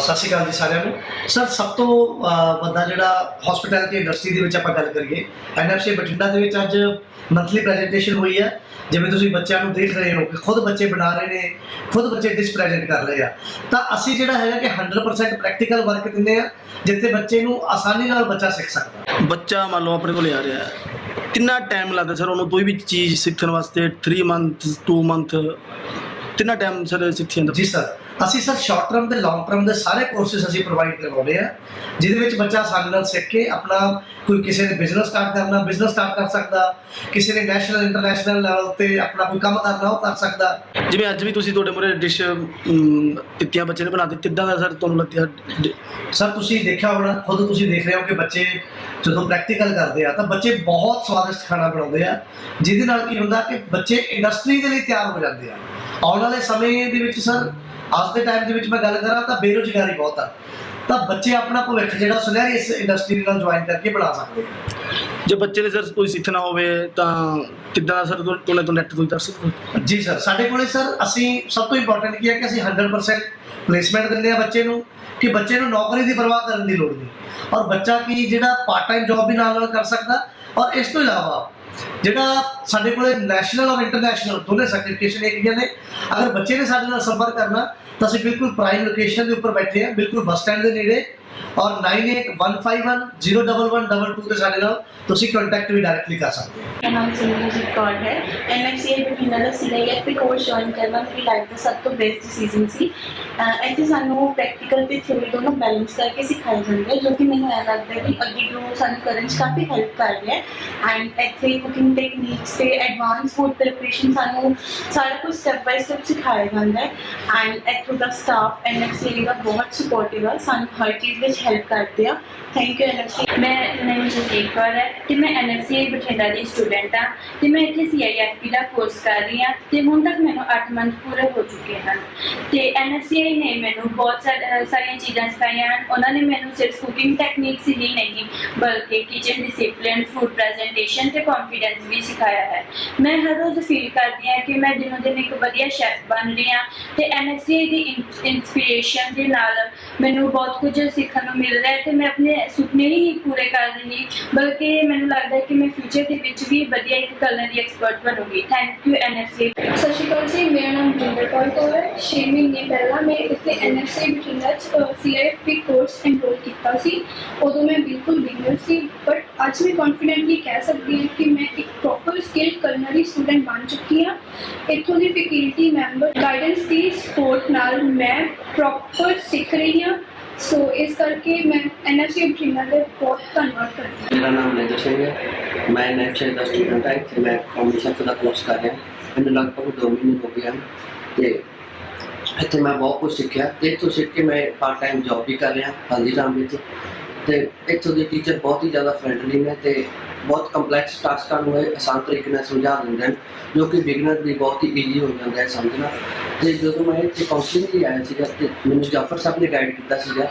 ਸਤਿ ਸ਼੍ਰੀ ਅਕਾਲ ਜੀ ਸਾਰਿਆਂ ਨੂੰ। ਸਰ, ਸਭ ਤੋਂ ਵੱਡਾ ਜਿਹੜਾ ਹਸਪਿਟੈਲਿਟੀ ਇੰਡਸਟਰੀ ਦੇ ਵਿੱਚ ਆਪਾਂ ਗੱਲ ਕਰੀਏ ਐਨਐਫਸੀ ਬਠਿੰਡਾ ਦੇ ਵਿੱਚ ਅੱਜ ਮੰਥਲੀ ਪ੍ਰੈਜੈਂਟੇਸ਼ਨ ਹੋਈ ਹੈ। ਜਿਵੇਂ ਤੁਸੀਂ ਬੱਚਿਆਂ ਨੂੰ ਦੇਖ ਰਹੇ ਹੋ ਕਿ ਖੁਦ ਬੱਚੇ ਬਣਾ ਰਹੇ ਨੇ, ਖੁਦ ਬੱਚੇ ਡਿਸ ਪ੍ਰੈਜ਼ੈਂਟ ਕਰ ਰਹੇ ਆ। ਤਾਂ ਅਸੀਂ ਜਿਹੜਾ ਹੈਗਾ ਕਿ 100% ਪ੍ਰੈਕਟੀਕਲ ਵਰਕ ਦਿੰਦੇ ਆ ਜਿੱਥੇ ਬੱਚੇ ਨੂੰ ਆਸਾਨੀ ਨਾਲ ਬੱਚਾ ਸਿੱਖ ਸਕਦਾ। ਬੱਚਾ ਮੰਨ ਲਓ ਆਪਣੇ ਕੋਲ ਆ ਰਿਹਾ ਕਿੰਨਾ ਟਾਈਮ ਲੱਗਦਾ ਸਰ ਉਹਨੂੰ ਕੋਈ ਵੀ ਚੀਜ਼ ਸਿੱਖਣ ਵਾਸਤੇ? 3 ਮੰਥ 2 ਮੰਥ ਕਿੰਨਾ ਟਾਈਮ ਸਰ ਸਿੱਖੀ ਜਾਂਦਾ ਜੀ ਸਰ ਅਸੀਂ ਸਰ ਸ਼ਾਰਟ ਟਰਮ ਤੇ ਲੌਂਗ ਟਰਮ ਦੇ ਸਾਰੇ ਕੋਰਸਿਸ ਅਸੀਂ ਪ੍ਰੋਵਾਈਡ ਕਰਵਾਉਂਦੇ ਆ ਜਿਹਦੇ ਵਿੱਚ ਬੱਚਾ ਆਸਾਨੀ ਨਾਲ ਸਿੱਖ ਕੇ ਆਪਣਾ ਕੋਈ ਕਿਸੇ ਨੇ ਬਿਜ਼ਨਸ ਸਟਾਰਟ ਕਰਨਾ ਬਿਜ਼ਨਸ ਸਟਾਰਟ ਕਰ ਸਕਦਾ ਕਿਸੇ ਨੇ ਨੈਸ਼ਨਲ ਇੰਟਰਨੈਸ਼ਨਲ ਲੈਵਲ ਤੇ ਆਪਣਾ ਕੋਈ ਕੰਮ ਕਰਨਾ ਉਹ ਕਰ ਸਕਦਾ। ਜਿਵੇਂ ਅੱਜ ਵੀ ਤੁਸੀਂ ਤੁਹਾਡੇ ਮੂਹਰੇ ਡਿਸ਼ ਦਿੱਤੀਆਂ ਬੱਚੇ ਨੇ ਬਣਾ ਦਿੱਤੀ ਕਿੱਦਾਂ ਦਾ ਸਰ ਤੁਹਾਨੂੰ ਲੱਗਿਆ? ਸਰ ਤੁਸੀਂ ਦੇਖਿਆ ਹੋਣਾ ਖੁਦ ਤੁਸੀਂ ਦੇਖ ਰਹੇ ਹੋ ਕਿ ਬੱਚੇ ਜਦੋਂ ਪ੍ਰੈਕਟੀਕਲ ਕਰਦੇ ਆ ਤਾਂ ਬੱਚੇ ਬਹੁਤ ਸਵਾਦਿਸ਼ਟ ਖਾਣਾ ਬਣਾਉਂਦੇ ਆ ਜਿਹਦੇ ਨਾਲ ਕੀ ਹੁੰਦਾ ਕਿ ਬੱਚੇ ਇੰਡਸਟਰੀ ਦੇ ਲਈ ਤਿਆਰ ਹੋ ਜਾਂਦੇ ਆ। ਆਉਣ ਵਾਲੇ ਸਮੇਂ ਦੇ ਵਿੱਚ ਸਰ ਅੱਜ ਦੇ ਟਾਈਮ ਦੇ ਵਿੱਚ ਮੈਂ ਗੱਲ ਕਰਾਂ ਤਾਂ ਬੇਰੁਜ਼ਗਾਰੀ ਬਹੁਤ ਆ। ਤਾਂ ਬੱਚੇ ਆਪਣਾ ਭਵਿੱਖ ਜਿਹੜਾ ਸੁਨਹਿਰੀ ਇਸ ਇੰਡਸਟਰੀ ਨਾਲ ਜੁਆਇਨ ਕਰਕੇ ਬਣਾ ਸਕਦੇ ਆ। ਜੇ ਬੱਚੇ ਨੇ ਸਰ ਕੋਈ ਸਿੱਖਣਾ ਹੋਵੇ ਤਾਂ ਕਿੱਦਾਂ ਦਾ ਸਰ ਤੋਂ ਨੈਟ ਤੋਂ ਦੱਸ ਸਕਦੇ? ਜੀ ਸਰ ਸਾਡੇ ਕੋਲੇ ਸਰ ਅਸੀਂ ਸਭ ਤੋਂ ਇੰਪੋਰਟੈਂਟ ਕੀ ਹੈ ਕਿ ਅਸੀਂ 100% ਪਲੇਸਮੈਂਟ ਦਿੰਦੇ ਆ ਬੱਚੇ ਨੂੰ ਕਿ ਬੱਚੇ ਨੂੰ ਨੌਕਰੀ ਦੀ ਪਰਵਾਹ ਕਰਨ ਦੀ ਲੋੜ ਨਹੀਂ। ਔਰ ਬੱਚਾ ਕੀ ਜਿਹੜਾ ਪਾਰਟ ਟਾਈਮ ਜੌਬ ਵੀ ਨਾਲ ਨਾਲ ਕਰ ਸਕਦਾ ਔਰ ਇਸ ਤੋਂ ਇਲਾਵਾ ਜਿਹੜਾ ਸਾਡੇ ਕੋਲੇ ਨੈਸ਼ਨਲ ਔਰ ਇੰਟਰਨੈਸ਼ਨਲ ਦੋਨੇ ਸਰਟੀਫਿਕੇਸ਼ਨ ਹੈਗੀਆਂ ਨੇ। ਅਗਰ ਬੱਚੇ ਨੇ ਸਾਡੇ ਨਾਲ ਸੰਪਰਕ ਕਰਨਾ, ਤਾਂ ਅਸੀਂ ਬਿਲਕੁਲ ਪ੍ਰਾਈਮ ਲੋਕੇਸ਼ਨ ਦੇ ਉੱਪਰ ਬੈਠੇ ਆ ਬਿਲਕੁਲ ਬੱਸ ਸਟੈਂਡ ਦੇ ਨੇੜੇ। ਔਰ 9815101122 ਤੇ ਸਾਡੇ ਨਾਲ ਤੁਸੀਂ ਕੰਟੈਕਟ ਵੀ ਡਾਇਰੈਕਟਲੀ ਕਰ ਸਕਦੇ ਹੋ ਮੇਰਾ ਨਾਮ ਸਿਮਰਨਜੀਤ ਕੌਰ ਹੈ ਐਨਐਫਸੀਆਈ ਬਠਿੰਡਾ ਦਾ ਸੀਆਈਐਫ ਦੇ ਕੋਰਸ ਜੁਆਇਨ ਕਰਨਾ ਮੇਰੀ ਲਾਈਫ ਦਾ ਸਭ ਤੋਂ ਬੈਸਟ ਡਿਸੀਜਨ ਸੀ ਅਹ ਇੱਥੇ ਸਾਨੂੰ ਪ੍ਰੈਕਟੀਕਲ ਤੇ ਥਿਊਰੀ ਦੋਨੋਂ ਬੈਲੈਂਸ ਕਰਕੇ ਸਿਖਾਇਆ ਜਾਂਦਾ ਹੈ ਜੋ ਕਿ ਮੈਨੂੰ ਇਹ ਲੱਗਦਾ ਹੈ ਕਿ ਅੱਗੇ ਜੋ ਸਾਨੂੰ ਕਰਨ 'ਚ ਕਾਫੀ ਹੈਲਪ ਕਰ ਰਿਹਾ ਹੈ ਐਂਡ ਇੱਥੇ ਕੁਕਿੰਗ ਟੈਕਨੀਕਸ ਤੇ ਐਡਵਾਂਸ ਫੂਡ ਪ੍ਰਿਪਰੇਸ਼ਨ ਸਾਨੂੰ ਸਾਰਾ ਕੁਝ ਸਟੈਪ ਬਾਈ ਸਟੈਪ ਸਿਖਾਇਆ ਜਾਂਦਾ ਹੈ ਐਂਡ ਇੱਥੋਂ ਦਾ ਸਟਾਫ ਐਨਐਫਸੀਆਈ ਦਾ ਬਹੁਤ ਸਪੋਰਟਿਵ ਹੈ ਸਾਨੂੰ ਹਰ ਚੀਜ਼ ਵਿੱਚ ਹੈਲਪ ਕਰਦੇ ਆ। ਥੈਂਕ ਯੂ ਐਨਐਫਸੀ ਮੈਂ ਨਵੀਂ ਜਸਦੀਪ ਕੌਰ ਹੈ ਤੇ ਮੈਂ ਐਨਐਫਸੀਆਈ ਬਠਿੰਡਾ ਦੀ ਸਟੂਡੈਂਟ ਹਾਂ ਤੇ ਮੈਂ ਇੱਥੇ ਸੀਆਈਐਫਪੀ ਦਾ ਕੋਰਸ ਕਰ ਰਹੀ ਹਾਂ ਤੇ ਹੁਣ ਤੱਕ ਮੈਨੂੰ 8 ਮੰਥ ਪੂਰੇ ਹੋ ਚੁੱਕੇ ਹਨ। ਤੇ ਐਨਐਫਸੀਆਈ ਨੇ ਮੈਨੂੰ ਬਹੁਤ ਸਾਰੀਆਂ ਚੀਜ਼ਾਂ ਸਿਖਾਈਆਂ ਹਨ। ਉਹਨਾਂ ਨੇ ਮੈਨੂੰ ਸਿਰਫ ਕੁਕਿੰਗ ਟੈਕਨੀਕਸ ਹੀ ਨਹੀਂ, ਬਲਕਿ ਕਿਚਨ ਡਿਸਪਲਿਨ ਫੂਡ ਪ੍ਰੈਜੈਂਟੇਸ਼ਨ ਤੇ ਕੌਨਫੀਡੈਂਸ ਵੀ ਸਿਖਾਇਆ ਹੈ। ਮੈਂ ਹਰ ਰੋਜ਼ ਫੀਲ ਕਰਦੀ ਹਾਂ ਕਿ ਮੈਂ ਦਿਨੋ ਦਿਨ ਇੱਕ ਵਧੀਆ ਸ਼ੈਫ ਬਣ ਰਹੀ ਹਾਂ ਤੇ ਐਨਐਫਸੀਆਈ ਦੀ ਇਨਸਪੀਰੇਸ਼ਨ ਦੇ ਨਾਲ ਮੈਨੂੰ ਬਹੁਤ ਕੁਝ ਸਿੱਖਣ ਨੂੰ ਮਿਲ ਰਿਹਾ ਹੈ ਤੇ ਮੈਂ ਆਪਣੇ ਸੁਪਨੇ ਹੀ ਨਹੀਂ ਪੂਰੇ ਕਰ ਰਹੀ ਬਲਕਿ ਮੈਨੂੰ ਲੱਗਦਾ ਹੈ ਕਿ ਮੈਂ ਫਿਊਚਰ ਦੇ ਵਿੱਚ ਵੀ ਵਧੀਆ ਇੱਕ culinary ਐਕਸਪਰਟ ਬਣੂੰਗੀ। ਥੈਂਕ ਯੂ ਐਨਐਫਸੀ ਸਤਿ ਸ਼੍ਰੀ ਅਕਾਲ ਜੀ, ਮੇਰਾ ਨਾਮ ਜਿੰਦਰ ਕੌਰ ਕੌਰ ਹੈ। 6 ਮਹੀਨੇ ਪਹਿਲਾਂ ਮੈਂ ਇੱਥੇ ਐਨਐਫਸੀ ਬਠਿੰਡਾ ਚ ਸੀਆਈਐਫਪੀ ਕੋਰਸ ਐਨਰੋਲ ਕੀਤਾ ਸੀ। ਉਦੋਂ ਮੈਂ ਬਿਲਕੁਲ ਬਿਗਨਰ ਸੀ ਬਟ ਅੱਜ ਮੈਂ ਕੌਨਫੀਡੈਂਟਲੀ ਕਹਿ ਸਕਦੀ ਹਾਂ ਕਿ ਮੈਂ ਇੱਕ ਪ੍ਰੋਪਰ ਸਕਿੱਲ ਕਲਨਰੀ ਸਟੂਡੈਂਟ ਬਣ ਚੁੱਕੀ ਹਾਂ। ਇੱਥੋਂ ਦੀ ਫੈਕਲਟੀ ਮੈਂਬਰ ਗਾਈਡੈਂਸ ਦੀ ਸਪੋਰਟ ਨਾਲ ਮੈਂ ਪ੍ਰੋਪਰ ਸਿੱਖ ਰਹੀ ਹਾਂ। ਸੋ ਇਸ ਕਰਕੇ ਮੈਂ ਐਨਐਫਸੀ ਬਠਿੰਡਾ ਦਾ ਬਹੁਤ ਧੰਨਵਾਦ ਕਰਦੀ ਹਾਂ। ਮੇਰਾ ਨਾਮ ਨੇਦਰ ਸਿੰਘ ਹੈ। ਮੈਂ ਨੈਕਸਟ ਦਾ ਸਟੂਡੈਂਟ ਹਾਂ, ਇੱਥੇ ਮੈਂ ਕਮਿਸ਼ਨ ਦਾ ਕੋਰਸ ਕਰ ਰਿਹਾ। ਮੈਨੂੰ ਲਗਭਗ 2 ਮਹੀਨੇ ਹੋ ਗਏ ਹਨ ਤੇ ਇੱਥੇ ਮੈਂ ਬਹੁਤ ਕੁਝ ਸਿੱਖਿਆ। ਤੇ ਇੱਥੋਂ ਸਿੱਖ ਕੇ ਮੈਂ ਪਾਰਟ ਟਾਈਮ ਜੌਬ ਵੀ ਕਰ ਰਿਹਾ, ਹਲਦੀਰਾਮ ਵਿੱਚ। ਤੇ ਇੱਥੋਂ ਦੇ ਟੀਚਰ ਬਹੁਤ ਹੀ ਜ਼ਿਆਦਾ ਫਰੈਂਡਲੀ ਨੇ ਤੇ ਬਹੁਤ ਕੰਪਲੈਕਸ ਟਾਸਕਾਂ ਨੂੰ ਇਹ ਆਸਾਨ ਤਰੀਕੇ ਨਾਲ ਸਮਝਾ ਦਿੰਦੇ ਹਨ, ਜੋ ਕਿ ਬਿਗਨਰ ਲਈ ਬਹੁਤ ਹੀ ਈਜ਼ੀ ਹੋ ਜਾਂਦਾ ਹੈ ਸਮਝਣਾ। ਤੇ ਜਦੋਂ ਮੈਂ ਇੱਥੇ ਕਾਉਂਸਲਿੰਗ ਲਈ ਆਇਆ ਸੀਗਾ ਤੇ ਮੈਨੂੰ ਜਾਫਰ ਸਾਹਿਬ ਨੇ ਗਾਈਡ ਕੀਤਾ ਸੀਗਾ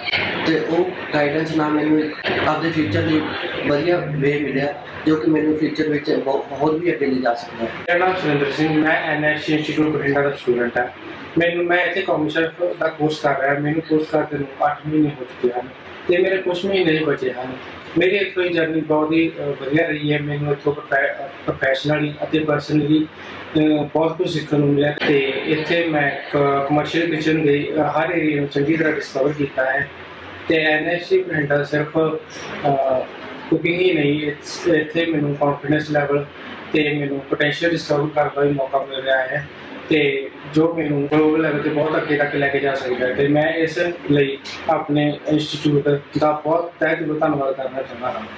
ਤੇ ਉਹ ਗਾਈਡੈਂਸ ਨਾਲ ਮੈਨੂੰ ਆਪਦੇ ਫਿਊਚਰ ਲਈ ਵਧੀਆ ਵੇ ਮਿਲਿਆ, ਜੋ ਕਿ ਮੈਨੂੰ ਫਿਊਚਰ ਵਿੱਚ ਬਹੁਤ ਹੋਰ ਵੀ ਅੱਗੇ ਲੈ ਜਾ ਸਕਦਾ। ਹੈ ਮੇਰਾ ਨਾਮ ਸੁਰਿੰਦਰ ਸਿੰਘ, ਮੈਂ ਐਨਐਫਸੀ ਇੰਸਟੀਚਿਊਟ ਬਠਿੰਡਾ ਦਾ ਸਟੂਡੈਂਟ ਹਾਂ। ਮੈਨੂੰ, ਮੈਂ ਇੱਥੇ ਕਮਿਸ਼ਨ ਦਾ ਕੋਰਸ ਕਰ ਰਿਹਾ, ਮੈਨੂੰ ਕੋਰਸ ਕਰਦੇ ਨੂੰ 8 ਮਹੀਨੇ ਹੋ ਚੁੱਕੇ ਹਨ। ਤੇ ਮੇਰੇ ਕੁਝ ਮਹੀਨੇ ਹੀ ਬਚੇ ਹਨ। ਮੇਰੀ ਇੱਥੋਂ ਦੀ ਜਰਨੀ ਬਹੁਤ ਹੀ ਵਧੀਆ ਰਹੀ ਹੈ। ਮੈਨੂੰ ਇੱਥੋਂ ਪ੍ਰੋਫੈਸ਼ਨਲੀ ਅਤੇ ਪਰਸਨਲੀ ਬਹੁਤ ਕੁਝ ਸਿੱਖਣ ਨੂੰ ਮਿਲਿਆ ਤੇ ਇੱਥੇ ਮੈਂ ਕਮਰਸ਼ੀਅਲ ਕਿਚਨ ਦੇ ਹਰ ਏਰੀਆ ਨੂੰ ਚੰਗੀ ਤਰ੍ਹਾਂ ਡਿਸਕਵਰ ਕੀਤਾ ਹੈ। ਤੇ ਐਨਐਫਸੀ ਬਠਿੰਡਾ ਸਿਰਫ ਕੁਕਿੰਗ ਹੀ ਨਹੀਂ ਇੱਥੇ ਮੈਨੂੰ ਕੌਨਫੀਡੈਂਸ ਲੈਵਲ ਤੇ ਮੈਨੂੰ ਪੋਟੈਂਸ਼ੀਅਲ ਡਿਸਕਵਰ ਕਰਨ ਦਾ ਵੀ ਮੌਕਾ ਮਿਲ ਰਿਹਾ ਹੈ। ਤੇ ਜੋ ਮੈਨੂੰ ਗਲੋਬਲ ਲੈਵਲ ਤੇ ਬਹੁਤ ਅੱਗੇ ਤੱਕ ਲੈ ਕੇ ਜਾ ਸਕਦਾ ਹੈ ਤੇ ਮੈਂ ਇਸ ਲਈ ਆਪਣੇ ਇੰਸਟੀਚਿਊਟ ਦਾ ਬਹੁਤ ਤਹਿ ਦਿਲੋਂ ਧੰਨਵਾਦ ਕਰਨਾ ਚਾਹੁੰਦਾ ਹਾਂ।